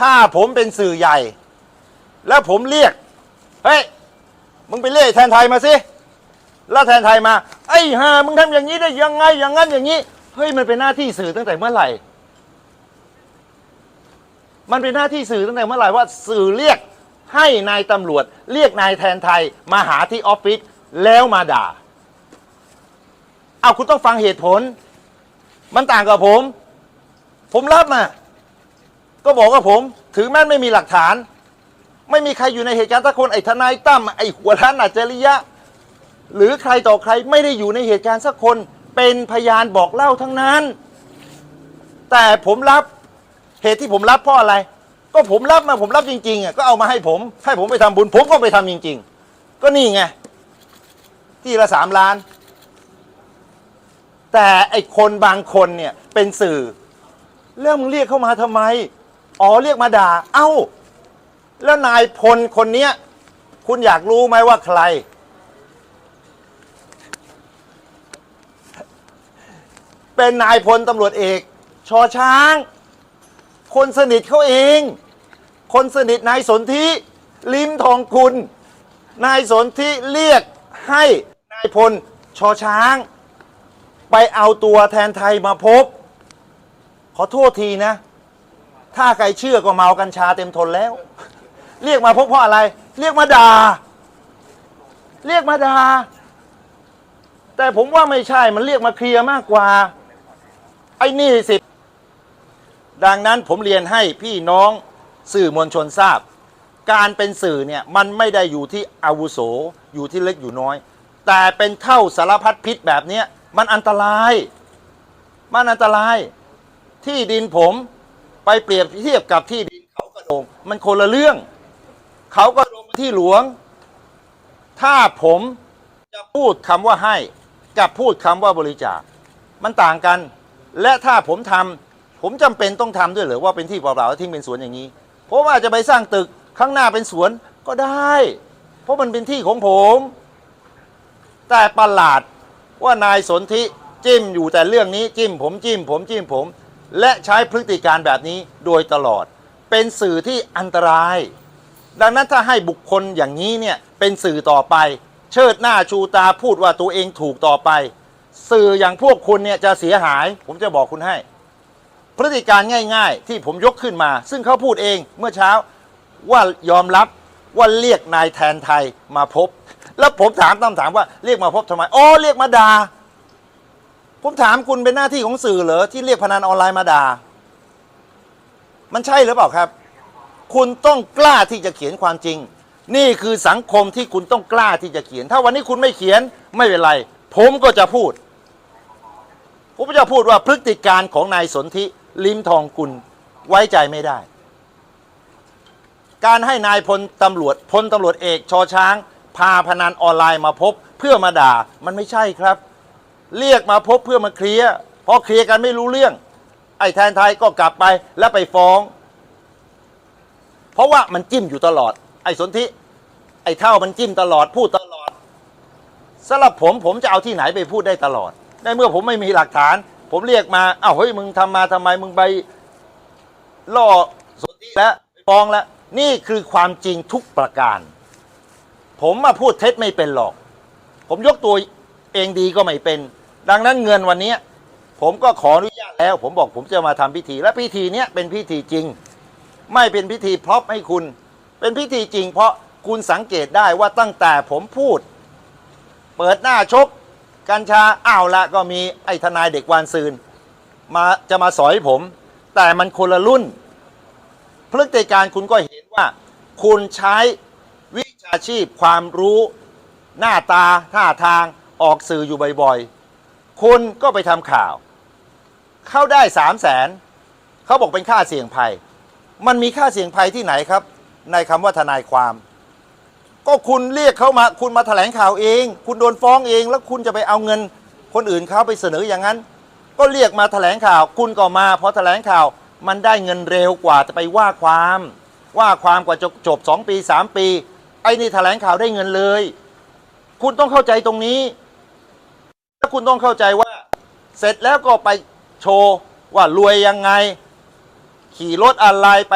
ถ้าผมเป็นสื่อใหญ่ แล้วผมเรียก เฮ้ย มึงไปเรียกแทนไทยมาสิ แล้วแทนไทยมา ไอ้ห่ามึงทำอย่างนี้ได้ยังไง อย่างนั้นอย่างนี้ เฮ้ย มันเป็นหน้าที่สื่อตั้งแต่เมื่อไหร่ มันเป็นหน้าที่สื่อตั้งแต่เมื่อไหร่ว่าสื่อเรียกให้นายตำรวจ เรียกนายแทนไทยมาหาที่ออฟฟิศแล้วมาด่า เอาคุณต้องฟังเหตุผล มันต่างกับผม ผมรับมา ก็บอกว่าผมถือแม้ไม่มีหลักฐาน ไม่มีใครอยู่ในเหตุการณ์สักคนไอ้ทนายตั้มไอ้หัวร้านอัจฉริยะ หรือใครต่อใครไม่ได้อยู่ในเหตุการณ์สักคนเป็นพยานบอกเล่าทั้งนั้น แต่ผมรับเหตุที่ผมรับเพราะอะไร ก็ผมรับมาผมรับจริงๆอะก็เอามาให้ผม ให้ผมไปทำบุญ ผมก็ไปทำจริง ๆ ก็นี่ไงที่ละสามล้าน แต่ไอ้คนบางคนเนี่ยเป็นสื่อ เรื่องมึงเรียกเข้ามาทำไม อ๋อเรียกมาด่า เอ้า แล้วนายพลคนเนี้ย คุณอยากรู้ไหมว่าใคร เป็นนายพลตำรวจเอก ชอช้าง คนสนิทเขาเอง คนสนิทนายสนธิลิมทองคุณ นายสนธิเรียกให้นายพลชอช้าง ไปเอาตัวแทนไทยมาพบ ขอโทษทีนะ ถ้าใครเชื่อก็เมากัญชาเต็มทนแล้ว เรียกมาพบเพราะอะไร เรียกมาด่าเรียกมาด่าแต่ผมว่าไม่ใช่มันเรียกมาเคลียร์มากกว่า ไอ้นี่สิดังนั้นผมเรียนให้พี่น้องสื่อมวลชนทราบ การเป็นสื่อเนี่ยมันไม่ได้อยู่ที่อาวุโสอยู่ที่เล็กอยู่น้อย แต่เป็นเท่าสารพัดพิษแบบนี้มันอันตราย มันอันตรายที่ดินผม ไปเปรียบเทียบกับที่ดินเขากระโดงมันคนละเรื่อง เขากระโดงที่หลวง ถ้าผมจะพูดคำว่าให้กับพูดคำว่าบริจาค มันต่างกัน และถ้าผมทำผมจำเป็นต้องทำด้วยหรือว่าเป็นที่เปล่าๆทิ้งเป็นสวนอย่างนี้ ผมอาจจะไปสร้างตึกข้างหน้าเป็นสวนก็ได้ เพราะมันเป็นที่ของผม แต่ประหลาดว่านายสนธิจิ้มอยู่แต่เรื่องนี้จิ้มผมจิ้มผมจิ้มผม และใช้พฤติการแบบนี้โดยตลอด เป็นสื่อที่อันตราย ดังนั้นถ้าให้บุคคลอย่างนี้เนี่ยเป็นสื่อต่อไป เชิดหน้าชูตาพูดว่าตัวเองถูกต่อไป สื่ออย่างพวกคุณเนี่ยจะเสียหาย ผมจะบอกคุณให้ พฤติการง่าย ๆ ที่ผมยกขึ้นมา ซึ่งเขาพูดเองเมื่อเช้าว่ายอมรับว่าเรียกนายแทนไทยมาพบ แล้วผมถามต้องถามว่าเรียกมาพบทำไมอ๋อเรียกมาด่า ผมถามคุณเป็นหน้าที่ของสื่อเหรอที่เรียกพนันออนไลน์มาด่า มันใช่หรือเปล่าครับ คุณต้องกล้าที่จะเขียนความจริง นี่คือสังคมที่คุณต้องกล้าที่จะเขียน ถ้าวันนี้คุณไม่เขียนไม่เป็นไร ผมก็จะพูด ผมจะพูดว่าพฤติการของนายสนธิลิมทองกุลไว้ใจไม่ได้ การให้นายพลตำรวจพลตำรวจเอกชอช้าง พาพนันออนไลน์มาพบเพื่อมาด่ามันไม่ใช่ครับ เรียกมาพบเพื่อมาเคลียร์พอเคลียร์กันไม่รู้เรื่อง ไอ้แทนไทยก็กลับไปแล้วไปฟ้อง เพราะว่ามันจิ้มอยู่ตลอด ไอ้สนธิไอ้เท่ามันจิ้มตลอดพูดตลอดสำหรับผมผมจะเอาที่ไหนไปพูดได้ตลอดในเมื่อผมไม่มีหลักฐาน ผมเรียกมาอ้าวเฮ้ยมึงทำมาทำไมมึงไปล่อสนธิแล้วฟ้องแล้วนี่คือความจริงทุกประการ ผมมาพูดเท็จไม่เป็นหรอก ผมยกตัวเองดีก็ไม่เป็น ดังนั้นเงินวันนี้ผมก็ขออนุญาตแล้ว ผมบอกผมจะมาทำพิธี และพิธีเนี้ยเป็นพิธีจริง ไม่เป็นพิธีพร็อพให้คุณ เป็นพิธีจริง เพราะคุณสังเกตได้ว่าตั้งแต่ผมพูด เปิดหน้าชก กัญชาอ้าวละก็มีไอ้ทนายเด็กวานซืนมาจะมาสอยผม แต่มันคนละรุ่น พฤติการคุณก็เห็นว่า คุณใช้วิชาชีพความรู้ หน้าตาท่าทางออกสื่ออยู่บ่อยๆ คุณก็ไปทำข่าว เข้าได้สามแสนเขาบอกเป็นค่าเสี่ยงภัย มันมีค่าเสี่ยงภัยที่ไหนครับ ในคำว่าทนายความ ก็คุณเรียกเขามา คุณมาแถลงข่าวเอง คุณโดนฟ้องเอง แล้วคุณจะไปเอาเงิน คนอื่นเขาไปเสนออย่างนั้น ก็เรียกมาแถลงข่าว คุณก็มาพอแถลงข่าว มันได้เงินเร็วกว่าจะไปว่าความ ว่าความกว่าจะจบสองปีสามปี ไอ้นี่แถลงข่าวได้เงินเลย คุณต้องเข้าใจตรงนี้ คุณต้องเข้าใจว่า เสร็จแล้วก็ไปโชว์ว่ารวยยังไงขี่รถอะไรไป